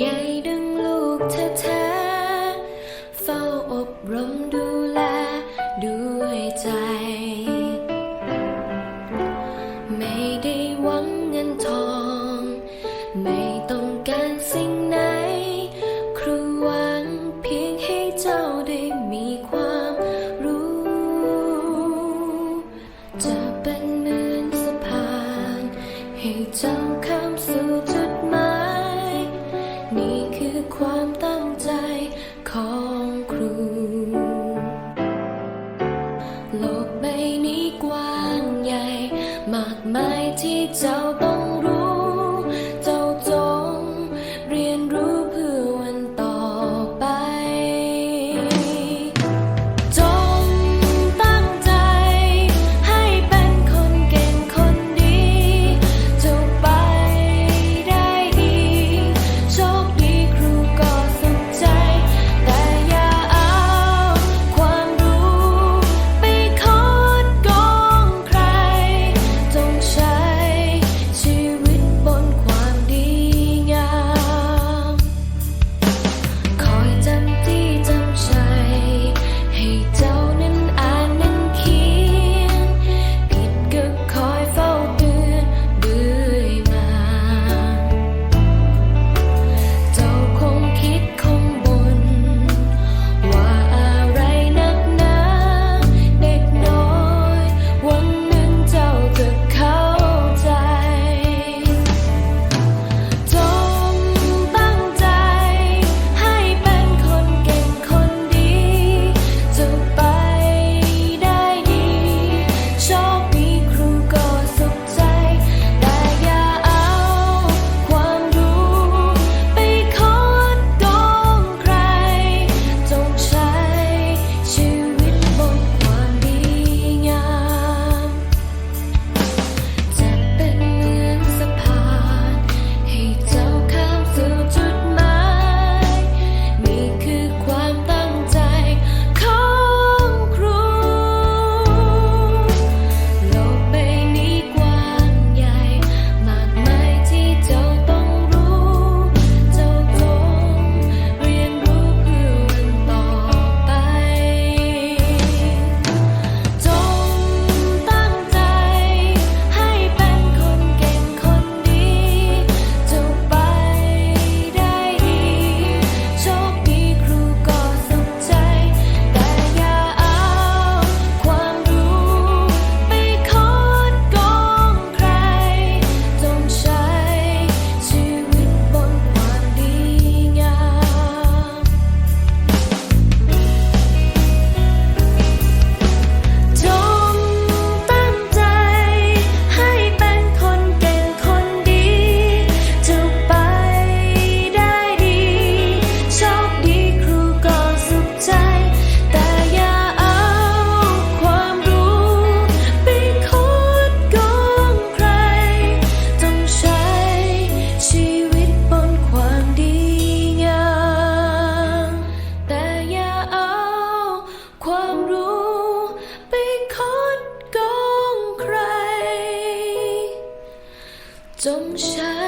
ใหญ่ดึงลูกแท้ๆเฝ้าอบรมดูแลด้วยใจ ไม่ได้หวังเงินทอง ไม่ต้องการสิ่งไหน ครูหวังเพียงให้เจ้าได้มีความรู้ จะเป็นเหมือนสะพานให้เจ้า 总想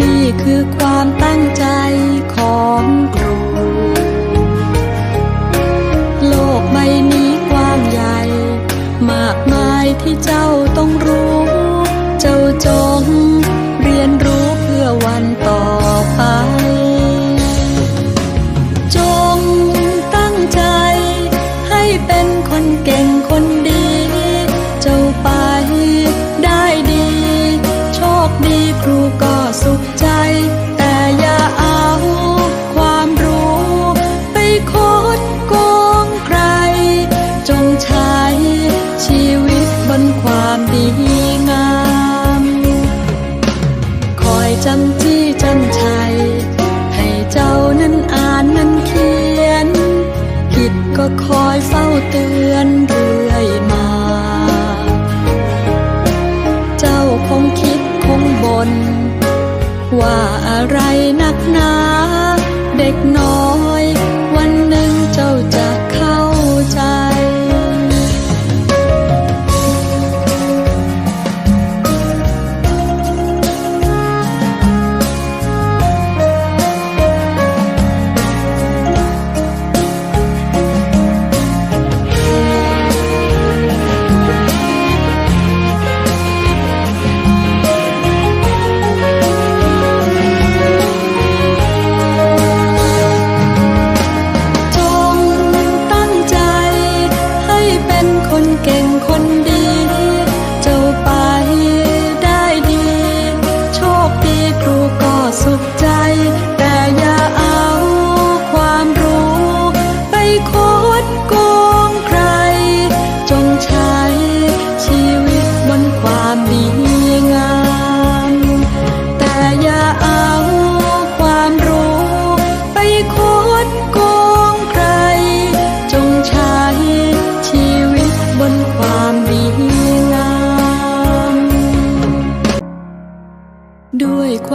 นี่คือความตั้งใจของครู โลกใบนี้กว้างใหญ่ มากมายที่เจ้าต้องรู้ เจ้าจงเรียนรู้เพื่อวัน ว่าอะไรนักหนา เด็กน้อย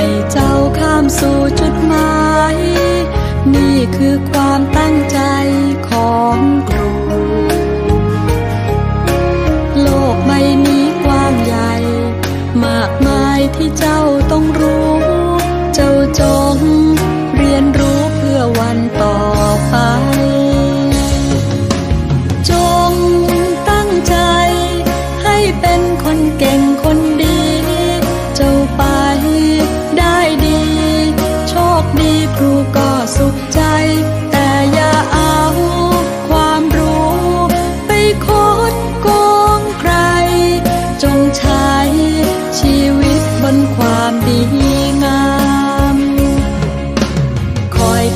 ให้เจ้าข้ามสู่จุดหมาย นี่คือความตั้งใจของครู โลกใบนี้กว้างใหญ่ มากมายที่เจ้าต้อง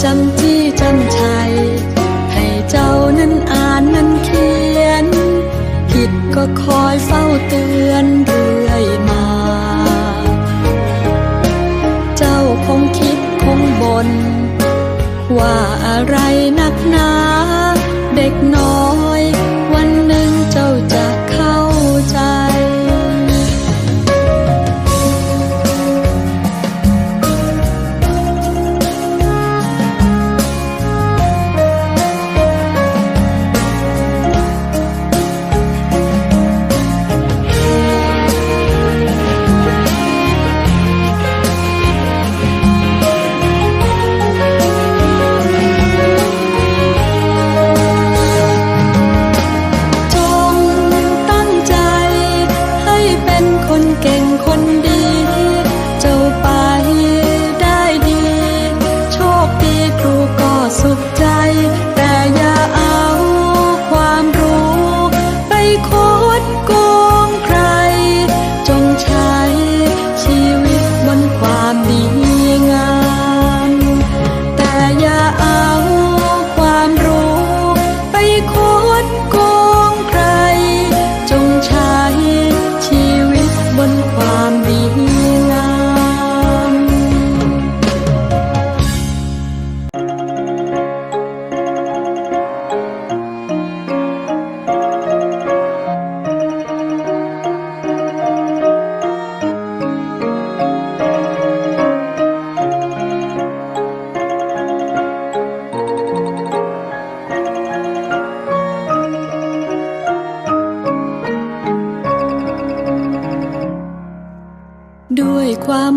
จำจี้จำชัย ให้เจ้านั้นอ่านนั้นเขียน ผิดก็คอยเฝ้าเตือนเรื่อยมา เจ้าคงคิดคงบนว่าอะไร